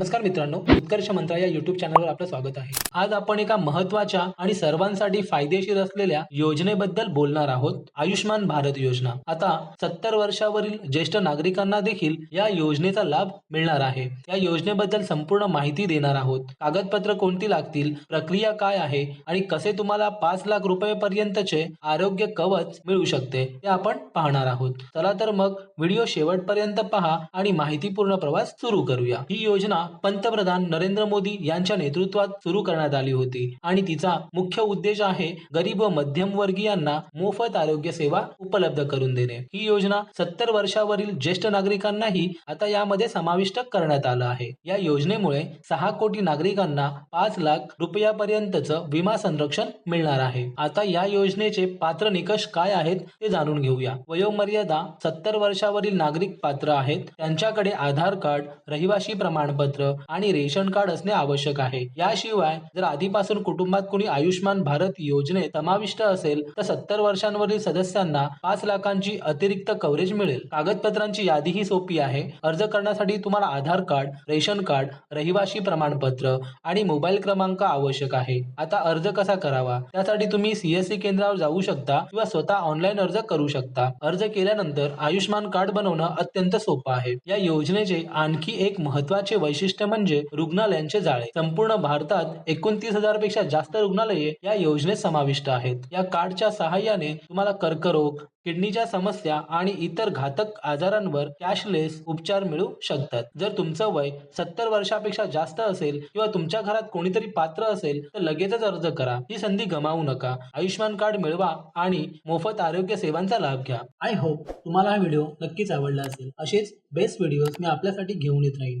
नमस्कार मित्रांनो उत्कर्ष मंत्रा या युट्यूब चॅनलवर आपलं स्वागत आहे. आज आपण एका महत्त्वाच्या आणि सर्वांसाठी फायदेशीर असलेल्या योजनेबद्दल बोलणार आहोत आयुष्यमान भारत योजना. आता सत्तर वर्षावरील ज्येष्ठ नागरिकांना देखील या योजनेचा लाभ मिळणार आहे. या योजनेबद्दल संपूर्ण माहिती देणार आहोत. कागदपत्र कोणती लागतील प्रक्रिया काय आहे आणि कसे तुम्हाला पाच लाख रुपयेपर्यंतचे आरोग्य कवच मिळू शकते ते आपण पाहणार आहोत. चला तर मग व्हिडिओ शेवटपर्यंत पहा आणि माहितीपूर्ण प्रवास सुरू करूया. ही योजना पंतप्रधान नरेंद्र मोदी यांच्या नेतृत्वात सुरू करण्यात आली होती. आणि तिचा मुख्य उद्देश आहे गरीब व मध्यम वर्गीयांना मोफत आरोग्य सेवा उपलब्ध करून देणे. ही योजना सत्तर वर्षावरील ज्येष्ठ नागरिकांनाही आता यामध्ये समाविष्ट करण्यात आलं आहे. या योजनेमुळे सहा कोटी नागरिकांना पाच लाख रुपयापर्यंतचं विमा संरक्षण मिळणार आहे. आता या योजनेचे पात्र निकष काय आहेत ते जाणून घेऊया. वयोमर्यादा सत्तर वर्षावरील नागरिक पात्र आहेत. त्यांच्याकडे आधार कार्ड रहिवासी प्रमाणपत्र आणि रेशन कार्ड असणे आवश्यक आहे. याशिवाय जर आधीपासून कुटुंबात कोणी आयुष्यमान भारत योजनेत समाविष्ट असेल तर सत्तर वर्षांवरील सदस्यांना पाच लाखांची अतिरिक्त कव्हरेज मिळेल. कागदपत्रांची यादी ही सोपी आहे. अर्ज करण्यासाठी तुम्हाला आधार कार्ड रेशन कार्ड रहिवासी प्रमाणपत्र आणि मोबाईल क्रमांक आवश्यक आहे. आता अर्ज कसा करावा? त्यासाठी तुम्ही सीएससी केंद्रावर जाऊ शकता किंवा स्वतः ऑनलाईन अर्ज करू शकता. अर्ज केल्यानंतर आयुष्यमान कार्ड बनवणं अत्यंत सोपं आहे. या योजनेचे आणखी एक महत्त्वाचे वैशिष्ट्य वैशिष्ट्य म्हणजे रुग्णालयांचे जाळे. संपूर्ण भारतात एकोणतीस हजारपेक्षा जास्त रुग्णालये या योजनेत समाविष्ट आहेत. या कार्डच्या सहाय्याने तुम्हाला कर्करोग किडनीच्या समस्या आणि इतर घातक आजारांवर कॅशलेस उपचार मिळू शकतात. जर तुमचं वय सत्तर वर्षापेक्षा जास्त असेल किंवा तुमच्या घरात कोणीतरी पात्र असेल तर लगेचच अर्ज करा. ही संधी गमावू नका. आयुष्यमान कार्ड मिळवा आणि मोफत आरोग्य सेवांचा लाभ घ्या. आय होप तुम्हाला हा व्हिडिओ नक्कीच आवडला असेल. असेच बेस्ट व्हिडिओज मी आपल्यासाठी घेऊन येत राहीन.